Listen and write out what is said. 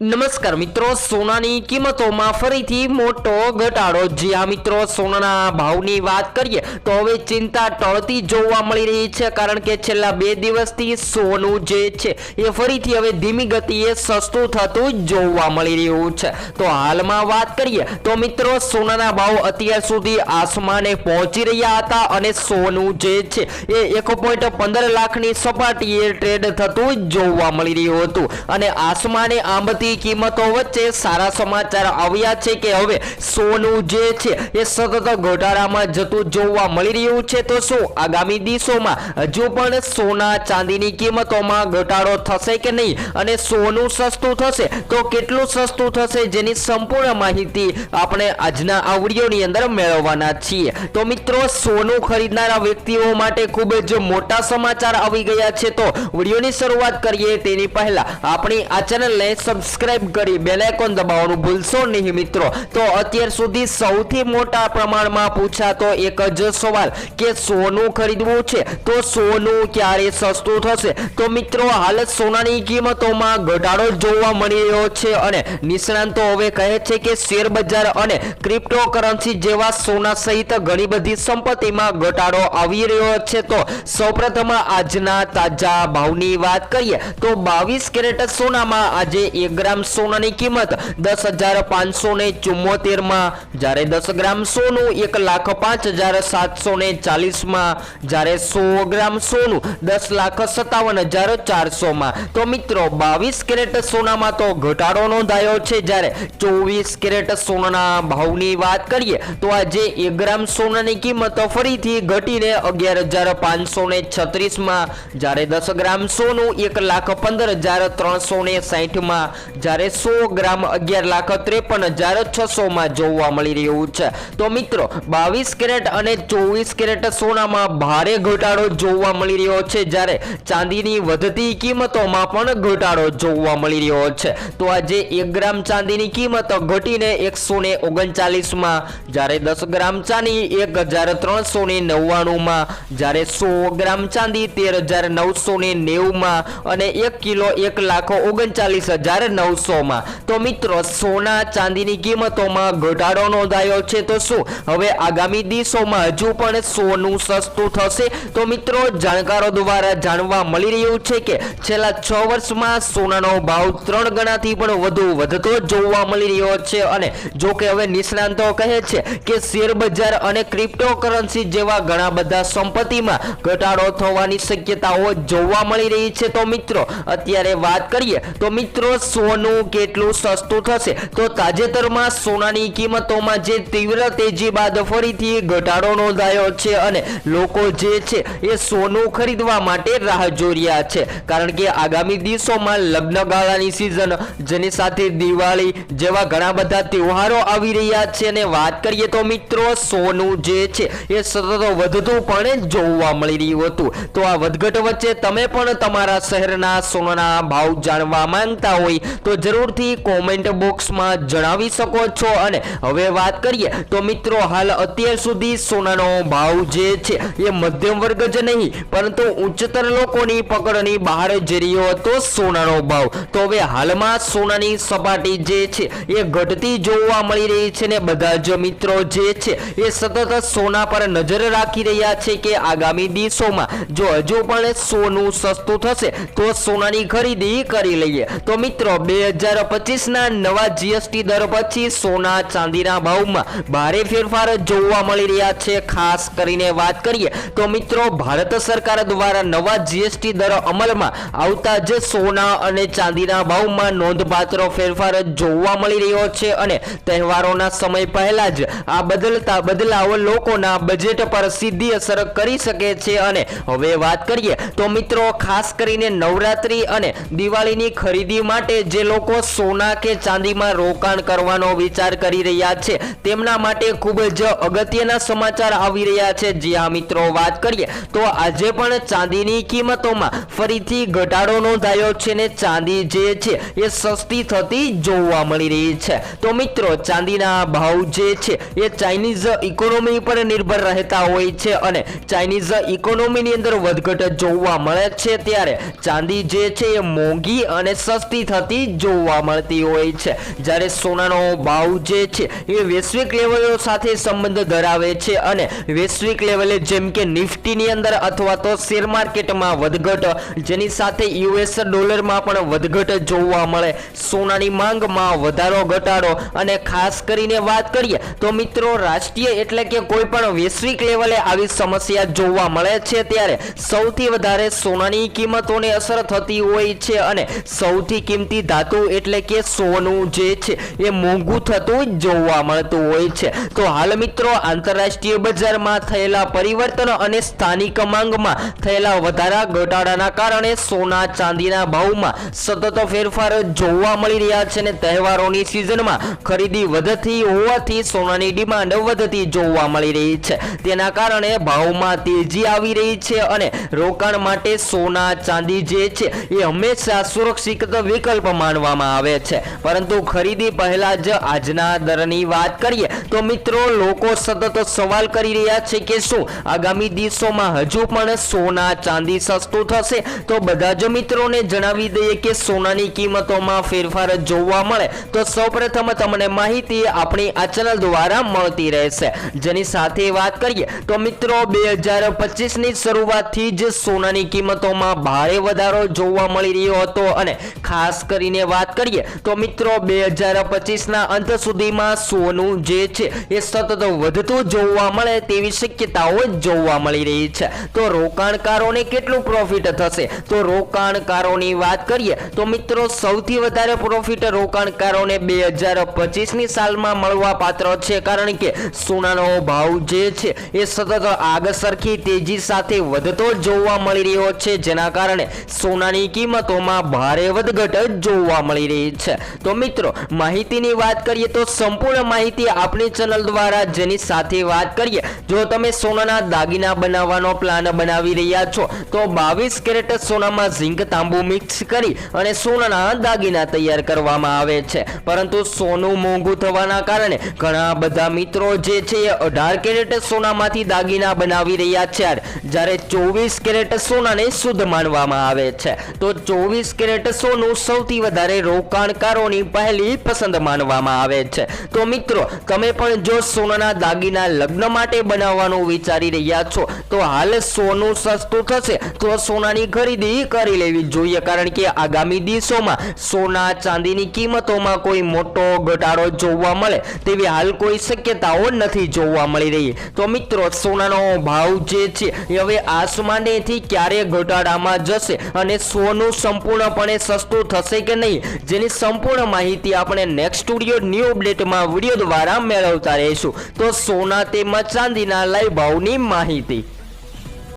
નમસ્કાર મિત્રો, સોનાની કિંમતોમાં ફરીથી મોટો ઘટાડો. જી આ મિત્રો, સોનાના ભાવની વાત કરીએ, તો હવે ચિંતા ટળતી જોવા મળી રહી છે, કારણ કે છેલ્લા બે દિવસથી સોનું જે છે, એ ફરીથી હવે ધીમી ગતિએ સસ્તું થતું જોવા મળી રહ્યું છે. તો હાલમાં વાત કરીએ, તો મિત્રો, સોનાના ભાવ અત્યાર સુધી આસમાને પહોંચી રહ્યા હતા અને સોનું જે છે, એ એક પોઈન્ટ પંદર લાખની સપાટીએ ટ્રેડ થતું જોવા મળી રહ્યું હતું. અને આસમાને આંબતી કિંમતો વચ્ચે સારા સમાચાર આવ્યા છે કે હવે સોનું જે છે એ સતત ઘટાડામાં જતું જોવા મળી રહ્યું છે. તો શું આગામી દિવસોમાં હજુ પણ સોના ચાંદીની કિંમતોમાં ઘટાડો થશે કે નહીં? અને સોનું સસ્તું થશે? તો કેટલું સસ્તું થશે જેની સંપૂર્ણ માહિતી આપણે આજના આ અંદર મેળવવાના છીએ. તો મિત્રો, સોનું ખરીદનારા વ્યક્તિઓ માટે ખૂબ જ મોટા સમાચાર આવી ગયા છે. તો વિડીયોની શરૂઆત કરીએ. તેની પહેલા આપણી આ ચેનલને સબસ્ક્રાઇબ કરી બેલ આઇકોન દબાવવાનું ભૂલશો નહીં મિત્રો. તો અત્યાર સુધી સૌથી મોટા પ્રમાણમાં પૂછાતો એક જ સવાલ કે સોનું ખરીદવું છે? તો સોનું ક્યારે સસ્તું થશે? તો મિત્રો, હાલ સોનાની કિંમતોમાં ઘટાડો જોવા મળી રહ્યો છે અને નિષ્ણાંતો હવે કહે છે કે શેર બજાર અને ક્રિપ્ટોકરન્સી જેવા સોના સહિત ઘણી બધી સંપત્તિમાં ઘટાડો આવી રહ્યો છે. તો સૌપ્રથમ આજના તાજા ભાવની વાત કરીએ. તો બાવીસ કેરેટ સોનામાં આજે એક ગ્રામ સોનાની કિંમત દસ હજાર પાંચસો ને ચુમ્મોતેરમાં જ્યારે દસ ગ્રામ સોનું એક લાખ પાંચ હજાર સાતસો ને ચાલીસમાં જ્યારે સો ગ્રામ સોનું દસ લાખ સત્તાવન હજાર ચારસોમાં તો મિત્રો, બાવીસ કેરેટ સોનામાં તો ઘટાડો નોંધાયો છે. જ્યારે ચોવીસ કેરેટ સોનાના ભાવની વાત કરીએ, તો આજે એક ગ્રામ સોનાની કિંમત ફરીથી ઘટીને અગિયાર હજાર પાંચસો ને છત્રીસમાં જ્યારે દસ ગ્રામ સોનું એક લાખ પંદર હજાર ત્રણસો ને સાહીઠમાં જ્યારે સો ગ્રામ અગિયાર લાખ ત્રેપન હજાર છસોમાં જોવા મળી રહ્યું છે. તો મિત્રો, બાવીસ કેરેટ અને ચોવીસ કેરેટ સોનામાં ભારે ઘટાડો જોવા મળી રહ્યો છે. જ્યારે ચાંદીની વધતી કિંમતોમાં પણ ઘટાડો જોવા મળી રહ્યો છે. તો આજે એક ગ્રામ ચાંદીની કિંમત ઘટીને એકસો ને ઓગણચાલીસમાં, જ્યારે દસ ગ્રામ ચાંદી એક હજાર ત્રણસો ને નવ્વાણુંમાં, જ્યારે સો ગ્રામ ચાંદી તેર હજાર નવસો ને નેવુંમાં અને એક કિલો એક લાખ ઓગણચાલીસ હજાર નવસોમાં. તો મિત્રો, સોના ચાંદીની કિંમતોમાં ઘટાડો નોંધાયો છે. તો શું? હવે આગામી દિવસોમાં હજુ પણ સોનું સસ્તું થશે. તો મિત્રો, જાણકારો દ્વારા જાણવા મળી રહ્યું છે કે છેલ્લા છ વર્ષમાં સોનાનો ભાવ ત્રણ ગણાથી પણ વધુ વધતો જોવા મળી રહ્યો છે. અને જો કે હવે નિષ્ણાંતો કહે છે કે શેર બજાર અને ક્રિપ્ટોકરન્સી જેવા ઘણા બધા સંપત્તિમાં ઘટાડો થવાની શક્યતાઓ જોવા મળી રહી છે. તો મિત્રો, અત્યારે વાત કરીએ. તો મિત્રો, સોનું કેટલું સસ્તું થશે? તો તાજેતરમાં સોનાની કિંમતોમાં જે તીવ્ર તેજી બાદ ફરીથી ઘટાડો નોંધાયો છે અને લોકો જે છે એ સોનું ખરીદવા માટે રાહ જોઈ છે. કારણ કે આગામી દિવસોમાં લગ્ન ગાળાની સિઝન જેની સાથે દિવાળી જેવા ઘણા બધા તહેવારો આવી રહ્યા છે અને વાત કરીએ તો મિત્રો, સોનું જે છે એ સતત વધતું પણ જોવા મળી રહ્યું હતું. તો આ વધઘટ વચ્ચે તમે પણ તમારા શહેરના સોનાના ભાવ જાણવા માંગતા હોય તો જરૂરથી કોમેન્ટ બોક્સમાં જણાવી શકો છો. અને હવે વાત કરીએ, તો મિત્રો હાલ અત્યાર સુધી સોનાનો ભાવ જે છે, એ મધ્યમ વર્ગ જ નહીં, પરંતુ ઉચ્ચતર લોકોની પકડની બહાર જઈ રહ્યો હતો સોનાનો ભાવ. તો હવે હાલમાં સોનાની સપાટી જે છે, એ ઘટતી જોવા મળી રહી છે ને બધા જ મિત્રો જે છે, એ સતત સોના પર નજર રાખી રહ્યા છે કે આગામી દિવસોમાં જો હજુ પણ સોનું સસ્તું થશે, તો સોનાની ખરીદી કરી લઈએ. તો મિત્રો, બે હજાર પચીસના નવા જીએસટી દર પછી સોના ચાંદીના ભાવમાં ભારે ફેરફાર જોવા મળી રહ્યા છે. ખાસ કરીને વાત કરીએ તો મિત્રો, ભારત સરકાર દ્વારા નવા જીએસટી દર અમલમાં આવતા જ સોના અને ચાંદીના ભાવમાં નોંધપાત્ર ફેરફાર જોવા મળી રહ્યો છે અને તહેવારોના સમય પહેલા જ આ બદલતા બદલાવ લોકોના બજેટ પર સીધી અસર કરી શકે છે. અને હવે વાત કરીએ તો મિત્રો, ખાસ કરીને નવરાત્રી અને દિવાળીની ખરીદી માટે જે લોકો સોના કે ચાંદીમાં રોકાણ કરવાનો વિચાર કરી રહ્યા છે. તેમના માટે ખૂબ જ અગત્યના સમાચાર આવી રહ્યા છે. જે આ મિત્રો, વાત કરીએ તો આજે પણ ચાંદીની કિંમતોમાં ફરીથી ઘટાડો નોંધાયો છે ને ચાંદી જે છે એ સસ્તી થતી જોવા મળી રહી છે. તો મિત્રો, ચાંદીના ભાવ જે છે એ ચાઇનીઝ ઇકોનોમી પર નિર્ભર રહેતા હોય છે અને ચાઇનીઝ ઇકોનોમીની અંદર વધઘટ જોવા મળે છે ત્યારે ચાંદી જે છે એ મોંઘી અને સસ્તી થતી જોવા મળતી હોય છે. જ્યારે સોનાનો ભાવ જે છે, એ વૈશ્વિક લેવલો સાથે સંબંધ ધરાવે છે અને વૈશ્વિક લેવલે જેમ કે નિફ્ટીની અંદર અથવા તો શેર માર્કેટમાં વધઘટ, જેની સાથે યુએસ ડોલરમાં પણ વધઘટ જોવા મળે. સોનાની માંગમાં વધારો, ઘટાડો અને ખાસ કરીને વાત કરીએ તો મિત્રો રાષ્ટ્રીય એટલે કે કોઈ પણ વૈશ્વિક લેવલે આવી સમસ્યા જોવા મળે છે ત્યારે સૌથી વધારે સોનાની કિંમતોને અસર થતી હોય છે અને સૌથી કિંમતી ધાતુ એટલે કે સોનું જે છે એ મોંઘું થતું જોવા મળતું હોય છે. તો હાલ મિત્રો, આંતરરાષ્ટ્રીય બજારમાં થયેલા પરિવર્તન અને સ્થાનિક માંગમાં થયેલા વધારા ઘટાડાના કારણે સોના ચાંદીના ભાવમાં સતત ફેરફાર જોવા મળી રહ્યા છે અને તહેવારોની સિઝનમાં ખરીદી વધતી હોવાથી સોનાની ડિમાન્ડ વધતી જોવા મળી રહી છે. તેના કારણે ભાવમાં તેજી આવી રહી છે અને રોકાણ માટે સોના ચાંદી જે છે એ હંમેશા સુરક્ષિત વિકલ્પ માનવામાં આવે છે. પરંતુ ખરીદી પહેલા જ આજના દરની વાત કરીએ, તો મિત્રો લોકો સતત સવાલ કરી રહ્યા છે કે શું આગામી દિવસોમાં હજુ પણ સોના ચાંદી સસ્તું થશે? તો બધા જ મિત્રોને જણાવી દઈએ કે સોનાની કિંમતોમાં ફેરફાર જોવા મળે. તો સૌપ્રથમ તમને માહિતી આપણી આ ચેનલ દ્વારા મળતી રહેશે. જેની સાથે વાત કરીએ, તો મિત્રો બે હજાર પચીસની શરૂઆતથી જ સોનાની કિંમતોમાં ભારે વધારો જોવા મળી રહ્યો હતો અને ખાસ કરીને વાત કરીએ, તો મિત્રો બે હજાર પચીસના અંત સુધીમાં સોનું જે છે, એ સતત વધતું જોવા મળે તેવી શક્યતાઓ જોવા મળી રહી છે. તો રોકાણકારોને કેટલું પ્રોફિટ થશે? તો રોકાણકારોની વાત કરીએ, તો મિત્રો સૌથી વધારે પ્રોફિટ રોકાણકારોને બે હજાર પચીસની સાલમાં મળવા પાત્ર છે, કારણ કે સોનાનો ભાવ જે છે, એ સતત આગ સરખી તેજી સાથે વધતો જોવા મળી રહ્યો છે, જેના કારણે સોનાની કિંમતોમાં ભારે વધઘટ જોવા મળી રહી છે. તો મિત્રો, માહિતીની વાત કરીએ તો સંપૂર્ણ માહિતી આપણી ચેનલ દ્વારા જેની સાથે વાત કરીએ, જો તમે સોનાના દાગીના બનાવવાનો પ્લાન બનાવી રહ્યા છો, તો બાવીસ કેરેટ સોનામાં ઝીંક તાંબુ મિક્સ કરી અને સોનાના દાગીના તૈયાર કરવામાં આવે છે. પરંતુ સોનું મોંઘું થવાના કારણે ઘણા બધા મિત્રો જે છે એ અઢાર કેરેટ સોનામાંથી દાગીના બનાવી રહ્યા છે. જ્યારે ચોવીસ કેરેટ સોનાને શુદ્ધ માનવામાં આવે છે. તો ચોવીસ કેરેટ સોનું સૌથી વધારે રોકાણકારોની પહેલી પસંદ માનવામાં આવે છે. તો મિત્રો, તમે પણ જો સોનાના દાગીના લગ્ન માટે બનાવવાનું વિચારી રહ્યા છો, તો હાલ સોનું સસ્તું થશે, તો સોનાની ખરીદી કરી લેવી જોઈએ. કારણ કે આગામી દિવસોમાં સોના ચાંદીની કિંમતોમાં કોઈ મોટો ઘટાડો જોવા મળે, તેવી હાલ કોઈ શક્યતાઓ નથી જોવા મળી રહી. તો મિત્રો, સોનાનો ભાવ જે છે હવે આસમાનેથી ક્યારે ઘટાડામાં જશે અને સોનું સંપૂર્ણપણે સસ્તું થશે કે નહીં? જેની સંપૂર્ણ માહિતી આપણે નેક્સ્ટ સ્ટુડિયો ન્યૂ અપડેટમાં વીડિયો દ્વારા મેળવતા રહીશું. તો સોના તેમજ ચાંદીના લઈ ભાવની માહિતી.